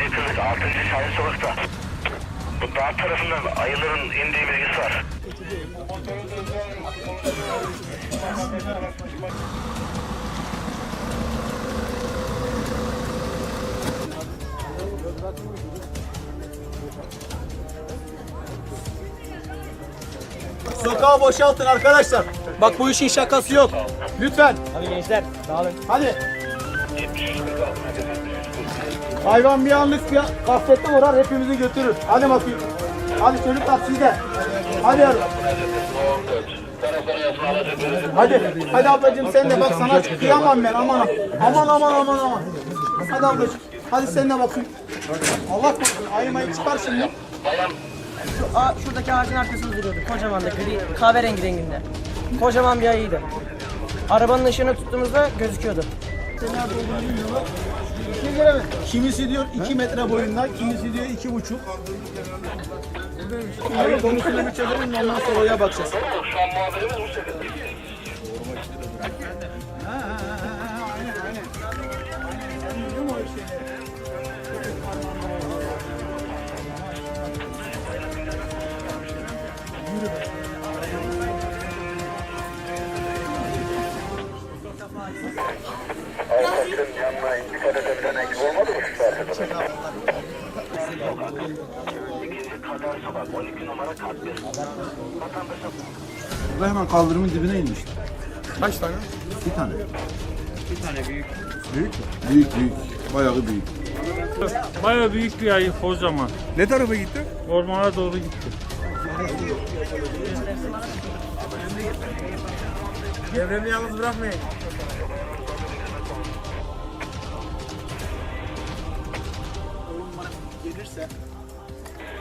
7 Kızık 6. Şahin Sokak'ta. Bu dağ tarafından ayıların indiği bilgisi var. Sokağı boşaltın arkadaşlar. Bak bu işin şakası yok. Lütfen. Hadi gençler dağılın. Hadi. Hayvan bir anlık bir gaflete uğrar hepimizi götürür. Hadi bakayım. Hadi çocuklar siz de. Hadi yavrum. Hadi. Hadi ablacığım sen de bak sana kıyamam ben aman aman aman aman aman. Hadi ablacığım. Hadi sen de bakayım. Allah korusun ayımayı çıkar şimdi. Şu, a, şuradaki ağacın arkasında duruyordu. Kocaman da gri, kahverengi renginde. Kocaman bir ayıydı. Arabanın ışığını tuttuğumuzda gözüküyordu. Nerede olduğunu bilmiyorlar. Kimisi diyor 2 metre boyunda, kimisi diyor iki buçuk. Hayır konusunu bir çözelim ondan sonra oraya bakacağız. Şu an muhaberimiz bu şekilde. Ha, ha, ha, ha, İkinci kadar sokak 12 numara kat 1. Vatandaşa Bu hemen kaldırımın dibine inmişti. Kaç tane? Bir tane. Bir tane büyük. Büyük mü? Büyük büyük. Bayağı büyük. Baya büyük bir ayı kocaman. Ne tarafa gitti? Ormana doğru gitti. Devremi yalnız bırakmayın. gelirse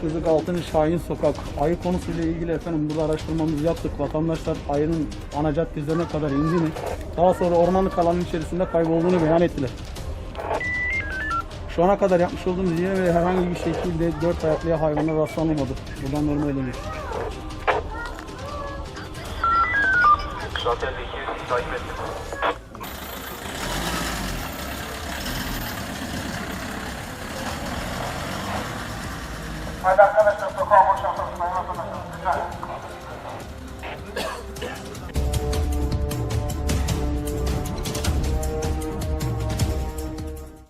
Kızık Altın Şahin Sokak ayı konusuyla ilgili efendim burada araştırmamızı yaptık. Vatandaşlar ayının ana caddesine kadar indiğini, daha sonra ormanlık alanın içerisinde kaybolduğunu beyan ettiler. Şu ana kadar yapmış olduğumuz yine ve herhangi bir şekilde dört ayaklı hayvana rastlanılmadı. Buradan normal elemiş. Zaten 200 takip ettim. Hadi arkadaşlar sokağa boşaltalım. Hayvan vatandaşlar. Lütfen.